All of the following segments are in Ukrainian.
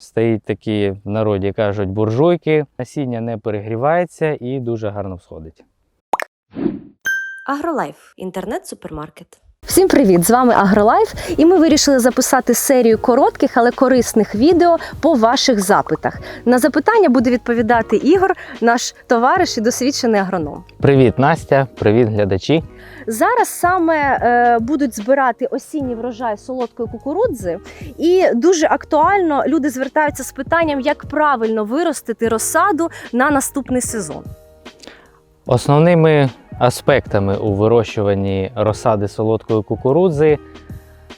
Стоїть такі в народі кажуть буржуйки, насіння не перегрівається і дуже гарно всходить. Агролайф інтернет-супермаркет. Всім привіт! З вами Агролайф, і ми вирішили записати серію коротких, але корисних відео по ваших запитах. На запитання буде відповідати Ігор, наш товариш і досвідчений агроном. Привіт, Настя! Привіт, глядачі! Зараз саме е, будуть збирати осінній врожай солодкої кукурудзи, і дуже актуально люди звертаються з питанням, як правильно виростити розсаду на наступний сезон. Основними аспектами у вирощуванні розсади солодкої кукурудзи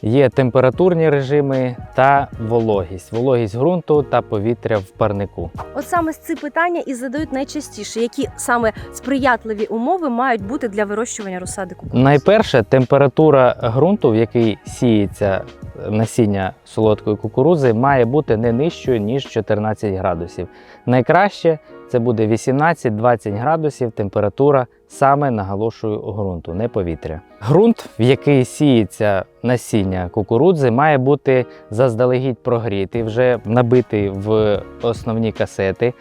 є температурні режими та вологість, вологість ґрунту та повітря в парнику. От саме ці питання і задають найчастіше, які саме сприятливі умови мають бути для вирощування розсади кукурудзи. Найперше, температура ґрунту, в який сіється насіння солодкої кукурудзи, має бути не нижчою, ніж 14 градусів. Найкраще це буде 18-20 градусів температура саме наголошую ґрунту, не повітря. Ґрунт, в який сіється насіння кукурудзи, має бути заздалегідь прогрітий, вже набитий в основні касети.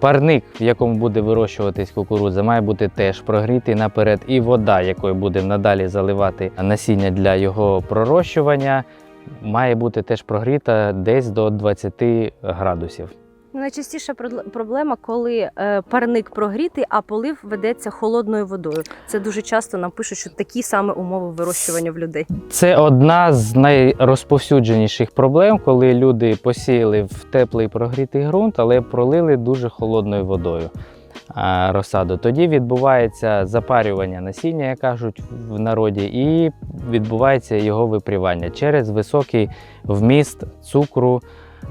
Парник, в якому буде вирощуватись кукурудза, має бути теж прогрітий наперед, і вода, якою будемо надалі заливати насіння для його пророщування, має бути теж прогріта десь до 20 градусів. Найчастіша проблема, коли е, парник прогрітий, а полив ведеться холодною водою. Це дуже часто нам пишуть, що такі саме умови вирощування в людей. Це одна з найрозповсюдженіших проблем, коли люди посіяли в теплий прогрітий ґрунт, але пролили дуже холодною водою розсаду. Тоді відбувається запарювання насіння, як кажуть в народі, і відбувається його випрівання через високий вміст цукру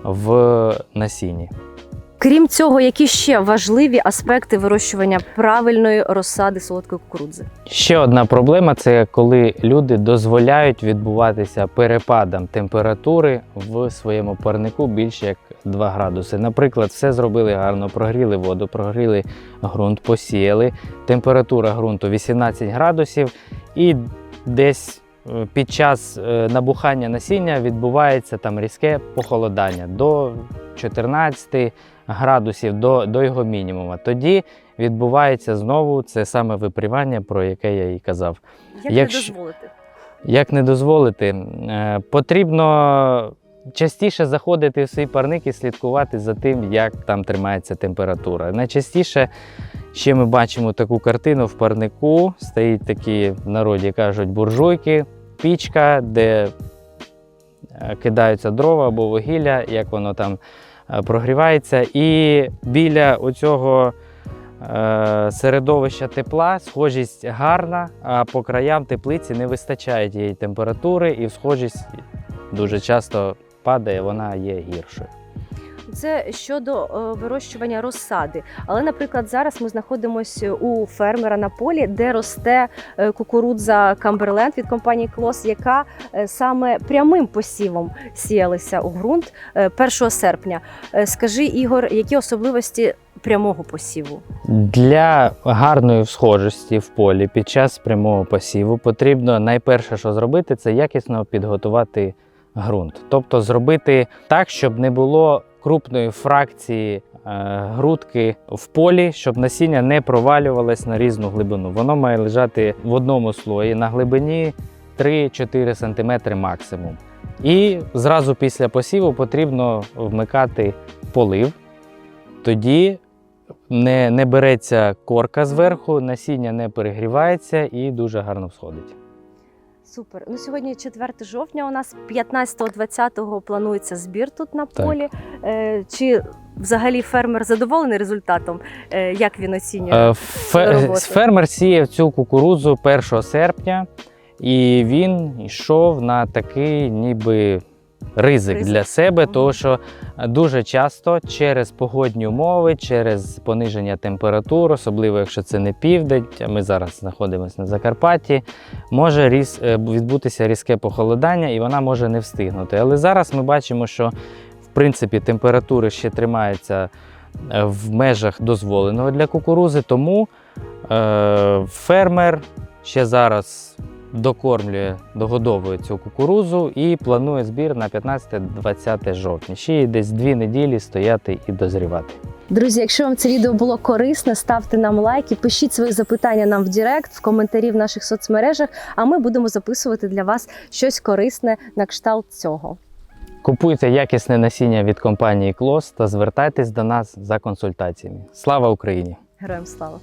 в насінні. Крім цього, які ще важливі аспекти вирощування правильної розсади солодкої кукурудзи? Ще одна проблема це коли люди дозволяють відбуватися перепадам температури в своєму парнику більше як 2 градуси. Наприклад, все зробили гарно, прогріли воду, прогріли ґрунт, посіяли. Температура ґрунту 18 градусів, і десь під час е, набухання насіння відбувається там різке похолодання до 14 градусів до, до його мінімуму. Тоді відбувається знову це саме випрівання, про яке я і казав. Як Якщо- не дозволити? Як не дозволити, Е, потрібно частіше заходити в свій парник і слідкувати за тим, як там тримається температура. Найчастіше ще ми бачимо таку картину в парнику. Стоїть такі в народі кажуть буржуйки, пічка, де е, кидаються дрова або вугілля, як воно там е, прогрівається. І біля оцього е, середовища тепла схожість гарна, а по краям теплиці не вистачає тієї температури, і схожість дуже часто падає, вона є гіршою. Це щодо е, вирощування розсади. Але, наприклад, зараз ми знаходимося у фермера на полі, де росте е, кукурудза Камберленд від компанії Клос, яка е, саме прямим посівом сіялася у ґрунт е, 1 серпня. Скажи, Ігор, які особливості прямого посіву? Для гарної всхожості в полі під час прямого посіву потрібно найперше, що зробити, це якісно підготувати ґрунт. Тобто зробити так, щоб не було крупної фракції е, грудки в полі, щоб насіння не провалювалось на різну глибину. Воно має лежати в одному слої на глибині 3-4 см максимум. І зразу після посіву потрібно вмикати полив. Тоді не, не береться корка зверху, насіння не перегрівається і дуже гарно всходить. Супер. Ну сьогодні 4 жовтня. У нас 15-20 планується збір тут на полі. Е, Чи взагалі фермер задоволений результатом? Е, Як він оцінює? Е, фе- Фермер сіяв цю кукурудзу 1 серпня, і він йшов на такий ніби ризик Ризик. для себе, Мгм. тому що дуже часто через погодні умови, через пониження температур, особливо якщо це не південь, а ми зараз знаходимося на Закарпатті, може різ, е, відбутися різке похолодання і вона може не встигнути. Але зараз ми бачимо, що в принципі температури ще тримаються е, в межах дозволеного для кукурузи, тому е, фермер ще зараз докормлює, догодовує цю кукурузу і планує збір на 15-20 жовтня. Ще десь дві неділі стояти і дозрівати. Друзі, якщо вам це відео було корисне, ставте нам лайки, пишіть свої запитання нам в Директ, в коментарі в наших соцмережах, а ми будемо записувати для вас щось корисне на кшталт цього. Купуйте якісне насіння від компанії Клос та звертайтесь до нас за консультаціями. Слава Україні! Героям слава!